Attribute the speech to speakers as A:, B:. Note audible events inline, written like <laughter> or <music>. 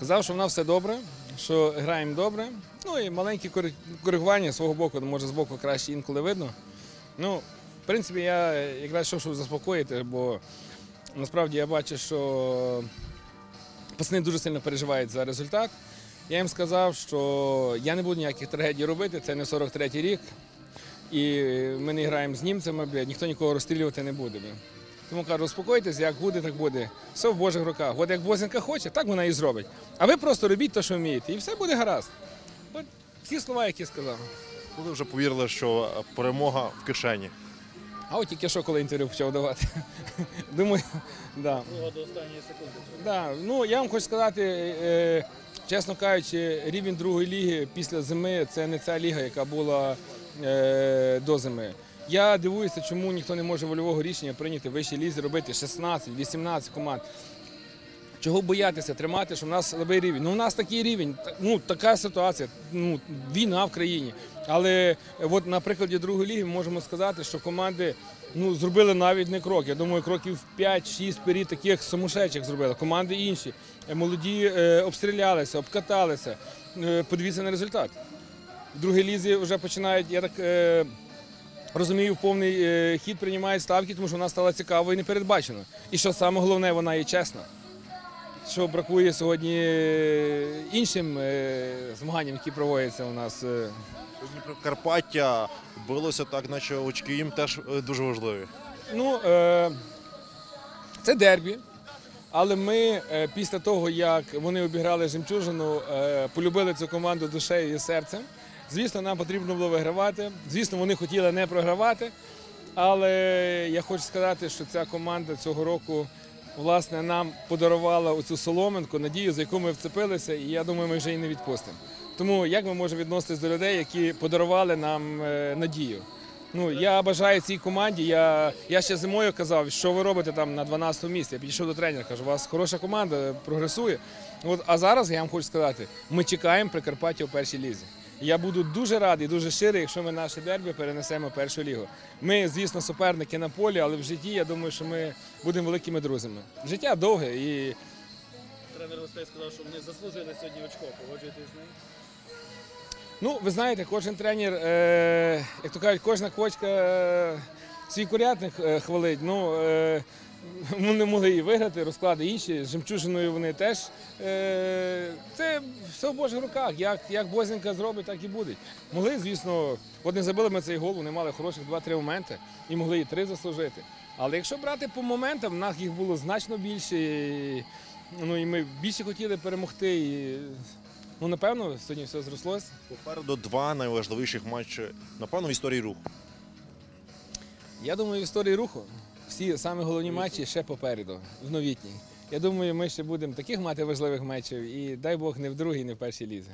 A: Казав, що в нас все добре, що граємо добре. Ну і маленькі коригування свого боку, може з боку краще інколи видно. Ну, в принципі, я якраз йшов, щоб заспокоїти, бо насправді я бачу, що пацани дуже сильно переживають за результат. Я їм сказав, що я не буду ніяких трагедій робити, це не 43-й рік. І ми не граємо з німцями, ніхто нікого розстрілювати не буде. Блядь. Тому кажу, успокойтесь, як буде, так буде. Все в Божих руках. От як Бозінка хоче, так вона і зробить. А ви просто робіть те, що вмієте, і все буде гаразд. От всі слова, які сказав.
B: Коли вже повірили, що перемога в кишені.
A: А от тільки що, коли інтерв'ю почав давати. <laughs> Думаю, да.
C: до останньої секунди.
A: Да. Ну, я вам хочу сказати, е, чесно кажучи, рівень другої ліги після зими це не ця ліга, яка була е, до зими. Я дивуюся, чому ніхто не може вольового рішення прийняти в вищій лізі, робити 16-18 команд. Чого боятися тримати, що в нас слабий рівень? Ну, у нас такий рівень, ну така ситуація, ну війна в країні. Але е, от на прикладі другої ліги ми можемо сказати, що команди ну, зробили навіть не крок. Я думаю, кроків 5-6 вперед таких сумасшедших зробили. Команди інші. Е, Молоді е, обстрілялися, обкаталися. Е, подивіться на результат. В другій лізі вже починають, я так е, розумію, в повний е, хід приймають ставки, тому що вона стала цікавою і непередбачена. І що саме головне, вона є чесна. Що бракує сьогодні е, іншим е, змаганням, які проводяться у нас.
B: Карпаття билося так, наче очки їм теж дуже важливі.
A: Ну, це дербі. Але ми після того, як вони обіграли жемчужину, полюбили цю команду душею і серцем. Звісно, нам потрібно було вигравати. Звісно, вони хотіли не програвати. Але я хочу сказати, що ця команда цього року власне нам подарувала оцю соломинку, надію, за яку ми вцепилися, і я думаю, ми вже її не відпустимо. Тому як ми можемо відноситись до людей, які подарували нам е, надію? Ну, я бажаю цій команді. Я, я ще зимою казав, що ви робите там на 12-му місці. Я підійшов до тренера, кажу, у вас хороша команда, прогресує. От, а зараз я вам хочу сказати, ми чекаємо Прикарпаття у першій лізі. Я буду дуже радий, дуже щирий, якщо ми наше дербі перенесемо в першу лігу. Ми, звісно, суперники на полі, але в житті я думаю, що ми будемо великими друзями. Життя довге і
C: Тренер гостей сказав, що вони заслужили сьогодні очко. Погоджуєтесь з ним?
A: Ну, ви знаєте, кожен тренер, е, як то кажуть, кожна кочка е, свій курятник е, хвалить. Ну, е, вони могли і виграти, розклади інші. З жемчужиною вони теж. Е, це все в Божих руках. Як, як Бозінка зробить, так і буде. Могли, звісно, от не забили ми цей гол, вони мали хороших 2-3 моменти і могли і три заслужити. Але якщо брати по моментам, в нас їх було значно більше. І, ну, і ми більше хотіли перемогти. І, ну, напевно, сьогодні все зрослося.
B: Попереду два найважливіших матчі, напевно, в історії руху.
A: Я думаю, в історії руху всі самі головні матчі ще попереду, в новітній. Я думаю, ми ще будемо таких мати важливих матчів, і дай Бог не в другій, не в першій лізі.